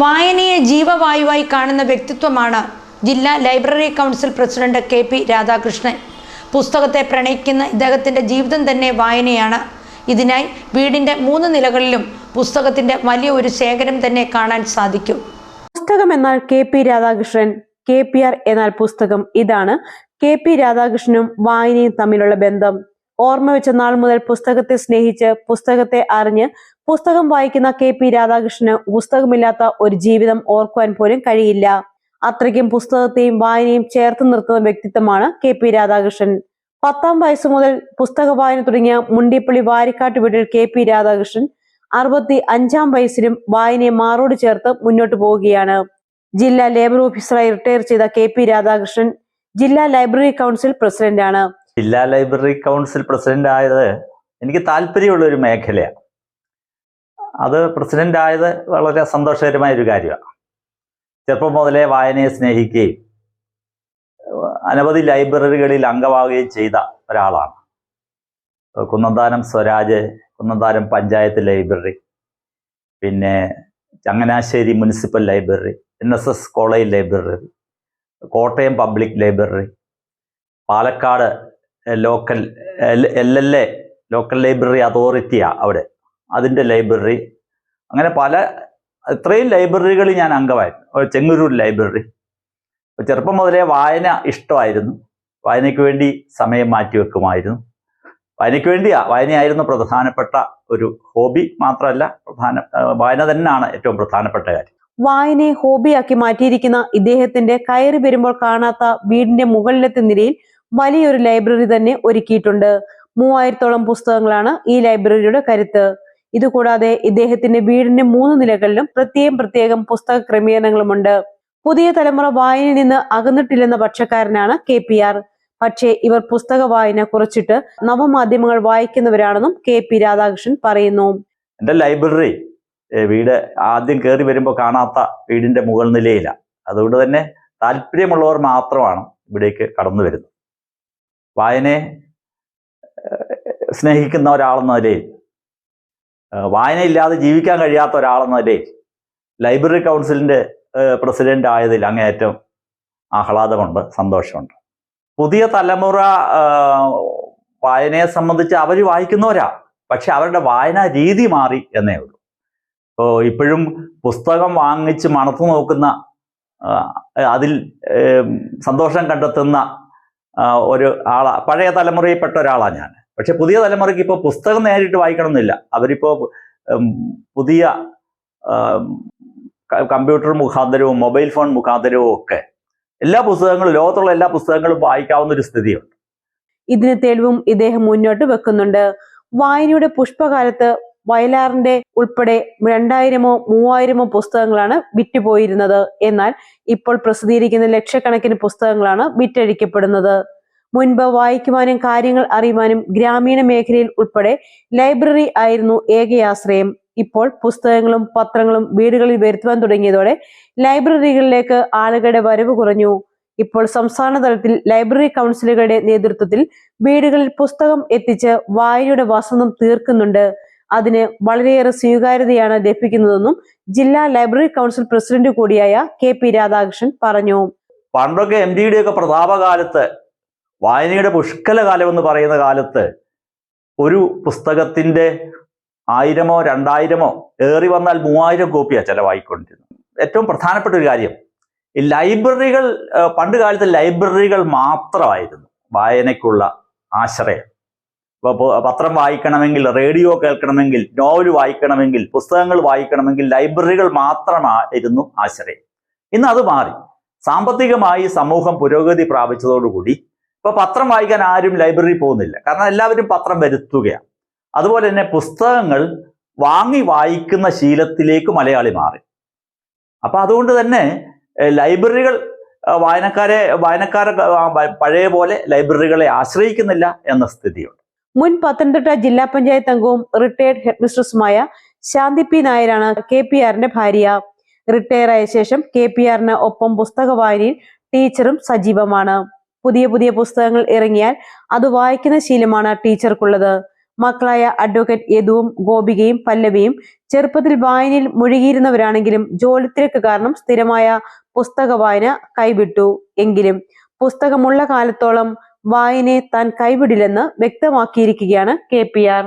വായനയെ ജീവവായുവായി കാണുന്ന വ്യക്തിത്വമാണ് ജില്ലാ library council president K P Radhakrishnan. പുസ്തകത്തെ പ്രണയിക്കുന്ന ഇദ്ദേഹത്തിന്റെ ജീവിതം തന്നെ വായനയാണ്. ഇതിനായി വീടിന്റെ മൂന്ന് നിലകളിലും പുസ്തകത്തിന്റെ വലിയ ഒരു ശേഖരം തന്നെ കാണാൻ സാധിക്കും. പുസ്തകം എന്നാൽ K P Radhakrishnan K P R എന്നാൽ പുസ്തകം. ഇതാണ് കെ പി രാധാകൃഷ്ണനും വായനയും തമ്മിലുള്ള ബന്ധം. ഓർമ്മ വെച്ച നാൾ മുതൽ പുസ്തകത്തെ സ്നേഹിച്ച് പുസ്തകത്തെ അറിഞ്ഞ് പുസ്തകം വായിക്കുന്ന കെ പി രാധാകൃഷ്ണന് പുസ്തകമില്ലാത്ത ഒരു ജീവിതം ഓർക്കുവാൻ പോലും കഴിയില്ല. അത്രയ്ക്കും പുസ്തകത്തെയും വായനയും ചേർത്ത് നിർത്തുന്ന വ്യക്തിത്വമാണ് കെ പി രാധാകൃഷ്ണൻ. പത്താം വയസ്സ് മുതൽ പുസ്തക വായന തുടങ്ങിയ മുണ്ടിപ്പള്ളി വാരിക്കാട്ട് വീട്ടിൽ കെ പി രാധാകൃഷ്ണൻ അറുപത്തി അഞ്ചാം വയസ്സിലും വായനയെ മാറോട് ചേർത്ത് മുന്നോട്ട് പോവുകയാണ്. ജില്ലാ ലേബർ ഓഫീസറായി റിട്ടയർ ചെയ്ത കെ പി രാധാകൃഷ്ണൻ ജില്ലാ ലൈബ്രറി കൗൺസിൽ പ്രസിഡന്റാണ്. ജില്ലാ ലൈബ്രറി കൗൺസിൽ പ്രസിഡന്റ് ആയത് എനിക്ക് താല്പര്യമുള്ള ഒരു മേഖലയാണ്. അത് പ്രസിഡന്റ് ആയത് വളരെ സന്തോഷകരമായ ഒരു കാര്യമാണ്. ചെറുപ്പം മുതലേ വായനയെ സ്നേഹിക്കുകയും അനവധി ലൈബ്രറികളിൽ അംഗമാവുകയും ചെയ്ത ഒരാളാണ്. കുന്നന്താനം സ്വരാജ് കുന്നന്താനം പഞ്ചായത്ത് ലൈബ്രറി പിന്നെ Changanassery municipal library N S S college library Kottayam public library Palakkad local L L A local library അതോറിറ്റിയാണ് അവിടെ. അതിന്റെ ലൈബ്രറി. അങ്ങനെ പല ഇത്രയും ലൈബ്രറികളിൽ ഞാൻ അംഗമായിരുന്നു. ചെങ്ങൂരൂർ ലൈബ്രറി. ചെറുപ്പം മുതലേ വായന ഇഷ്ടമായിരുന്നു. വായനയ്ക്ക് വേണ്ടി സമയം മാറ്റി വെക്കുമായിരുന്നു. വായനയ്ക്ക് വേണ്ടിയാ വായനയായിരുന്നു പ്രധാനപ്പെട്ട ഒരു ഹോബി മാത്രമല്ല പ്രധാന വായന തന്നെയാണ് ഏറ്റവും പ്രധാനപ്പെട്ട കാര്യം. വായനയെ ഹോബിയാക്കി മാറ്റിയിരിക്കുന്ന ഇദ്ദേഹത്തിന്റെ കയറി വരുമ്പോൾ കാണാത്ത വീടിന്റെ മുകളിലത്തെ നിരയിൽ വലിയൊരു ലൈബ്രറി തന്നെ ഒരുക്കിയിട്ടുണ്ട്. മൂവായിരത്തോളം പുസ്തകങ്ങളാണ് ഈ ലൈബ്രറിയുടെ കരുത്ത്. ഇതുകൂടാതെ ഇദ്ദേഹത്തിന്റെ വീടിന്റെ മൂന്ന് നിലകളിലും പ്രത്യേകം പ്രത്യേകം പുസ്തക ക്രമീകരണങ്ങളുമുണ്ട്. പുതിയ തലമുറ വായനയിൽ നിന്ന് അകന്നിട്ടില്ലെന്ന പക്ഷക്കാരനാണ് കെ പി ആർ പക്ഷേ ഇവർ പുസ്തക വായന കുറച്ചിട്ട് നവമാധ്യമങ്ങൾ വായിക്കുന്നവരാണെന്നും കെ പി രാധാകൃഷ്ണൻ പറയുന്നു. എന്റെ ലൈബ്രറി വീട് ആദ്യം കയറി വരുമ്പോൾ കാണാത്ത വീടിന്റെ മുകൾ നിലയിലാണ് അതുകൊണ്ട് തന്നെ താല്പര്യമുള്ളവർ മാത്രമാണ് ഇവിടേക്ക് കടന്നു വരുന്നത്. വായനയെ സ്നേഹിക്കുന്ന ഒരാളെന്ന നിലയിൽ വായനയില്ലാതെ ജീവിക്കാൻ കഴിയാത്ത ഒരാളെന്ന നിലയിൽ ലൈബ്രറി കൗൺസിലിന്റെ ഏഹ് പ്രസിഡന്റ് ആയതിൽ അങ്ങേയറ്റം ആഹ്ലാദമുണ്ട് സന്തോഷമുണ്ട്. പുതിയ തലമുറ വായനയെ സംബന്ധിച്ച് അവർ വായിക്കുന്നവരാ പക്ഷെ അവരുടെ വായനാ രീതി മാറി എന്നേ ഉള്ളൂ. ഇപ്പോൾ ഇപ്പോഴും പുസ്തകം വാങ്ങിച്ച് മണത്തു നോക്കുന്ന അതിൽ സന്തോഷം കണ്ടെത്തുന്ന ഒരു ആളാ പഴയ തലമുറയിൽപ്പെട്ട ഒരാളാണ് ഞാൻ. പക്ഷെ പുതിയ തലമുറയ്ക്ക് ഇപ്പോൾ പുസ്തകം നേരിട്ട് വായിക്കണമെന്നില്ല. അവരിപ്പോൾ പുതിയ കമ്പ്യൂട്ടർ മുഖാന്തരവും മൊബൈൽ ഫോൺ മുഖാന്തരവും ഒക്കെ എല്ലാ പുസ്തകങ്ങളും ലോകത്തുള്ള എല്ലാ പുസ്തകങ്ങളും വായിക്കാവുന്ന ഒരു സ്ഥിതിയുണ്ട്. ഇതിന് തെളിവും ഇദ്ദേഹം മുന്നോട്ട് വെക്കുന്നുണ്ട്. വായനയുടെ പുഷ്പകാലത്ത് വയലാറിന്റെ ഉൾപ്പെടെ രണ്ടായിരമോ മൂവായിരമോ പുസ്തകങ്ങളാണ് വിറ്റുപോയിരുന്നത്. എന്നാൽ ഇപ്പോൾ പ്രസിദ്ധീകരിക്കുന്ന ലക്ഷക്കണക്കിന് പുസ്തകങ്ങളാണ് വിറ്റഴിക്കപ്പെടുന്നത്. മുൻപ് വായിക്കുവാനും കാര്യങ്ങൾ അറിയുവാനും ഗ്രാമീണ മേഖലയിൽ ഉൾപ്പെടെ ലൈബ്രറി ആയിരുന്നു ഏകയാശ്രയം. ഇപ്പോൾ പുസ്തകങ്ങളും പത്രങ്ങളും വീടുകളിൽ വരുത്തുവാൻ തുടങ്ങിയതോടെ ലൈബ്രറികളിലേക്ക് ആളുകളുടെ വരവ് കുറഞ്ഞു. ഇപ്പോൾ സംസ്ഥാന തലത്തിൽ ലൈബ്രറി കൗൺസിലുകളുടെ നേതൃത്വത്തിൽ വീടുകളിൽ പുസ്തകം എത്തിച്ച് വായനയുടെ വസന്തം തീർക്കുന്നുണ്ട്. അതിന് വളരെയേറെ സ്വീകാര്യതയാണ് ലഭിക്കുന്നതെന്നും ജില്ലാ ലൈബ്രറി കൗൺസിൽ പ്രസിഡന്റ് കൂടിയായ കെ പി രാധാകൃഷ്ണൻ പറഞ്ഞു. പണ്ടൊക്കെ എം ഡിയുടെ ഒക്കെ പ്രതാപകാലത്ത് വായനയുടെ പുഷ്കല കാലം എന്ന് പറയുന്ന കാലത്ത് ഒരു പുസ്തകത്തിന്റെ ആയിരമോ രണ്ടായിരമോ ഏറി വന്നാൽ മൂവായിരം കോപ്പിയാണ് ചിലവായിക്കൊണ്ടിരുന്നത്. ഏറ്റവും പ്രധാനപ്പെട്ട ഒരു കാര്യം ഈ ലൈബ്രറികൾ പണ്ട് കാലത്ത് ലൈബ്രറികൾ മാത്രമായിരുന്നു വായനയ്ക്കുള്ള ആശ്രയം. പത്രം വായിക്കണമെങ്കിൽ റേഡിയോ കേൾക്കണമെങ്കിൽ നോവൽ വായിക്കണമെങ്കിൽ പുസ്തകങ്ങൾ വായിക്കണമെങ്കിൽ ലൈബ്രറികൾ മാത്രമായിരുന്നു ആശ്രയം. ഇന്ന് അത് മാറി. സാമ്പത്തികമായി സമൂഹം പുരോഗതി പ്രാപിച്ചതോടുകൂടി ഇപ്പൊ പത്രം വായിക്കാൻ ആരും ലൈബ്രറി പോകുന്നില്ല. കാരണം എല്ലാവരും പത്രം വരുത്തുകയാണ്. അതുപോലെ തന്നെ പുസ്തകങ്ങൾ വാങ്ങി വായിക്കുന്ന ശീലത്തിലേക്ക് മലയാളി മാറി. അപ്പൊ അതുകൊണ്ട് തന്നെ ലൈബ്രറികൾ വായനക്കാരെ വായനക്കാരെ പഴയ പോലെ ലൈബ്രറികളെ ആശ്രയിക്കുന്നില്ല എന്ന സ്ഥിതിയുണ്ട്. മുൻ പത്തനംതിട്ട ജില്ലാ പഞ്ചായത്ത് അംഗവും റിട്ടയർഡ് ഹെഡ്മിസ്ട്രസുമായ ശാന്തി പി നായരാണ് കെ പി ആറിന്റെ ഭാര്യ. റിട്ടയർ ആയ ശേഷം കെ പി ആറിന് ഒപ്പം പുസ്തക വായനയിൽ ടീച്ചറും സജീവമാണ്. പുതിയ പുതിയ പുസ്തകങ്ങൾ ഇറങ്ങിയാൽ അത് വായിക്കുന്ന ശീലമാണ് ടീച്ചർക്കുള്ളത്. മക്കളായ അഡ്വക്കേറ്റ് യദുവും ഗോപികയും പല്ലവിയും ചെറുപ്പത്തിൽ വായനയിൽ മുഴുകിയിരുന്നവരാണെങ്കിലും ജോലി തിരക്ക് കാരണം സ്ഥിരമായ പുസ്തക വായന കൈവിട്ടു. എങ്കിലും പുസ്തകമുള്ള കാലത്തോളം വായനയെ താൻ കൈവിടില്ലെന്ന് വ്യക്തമാക്കിയിരിക്കുകയാണ് കെ പി ആർ.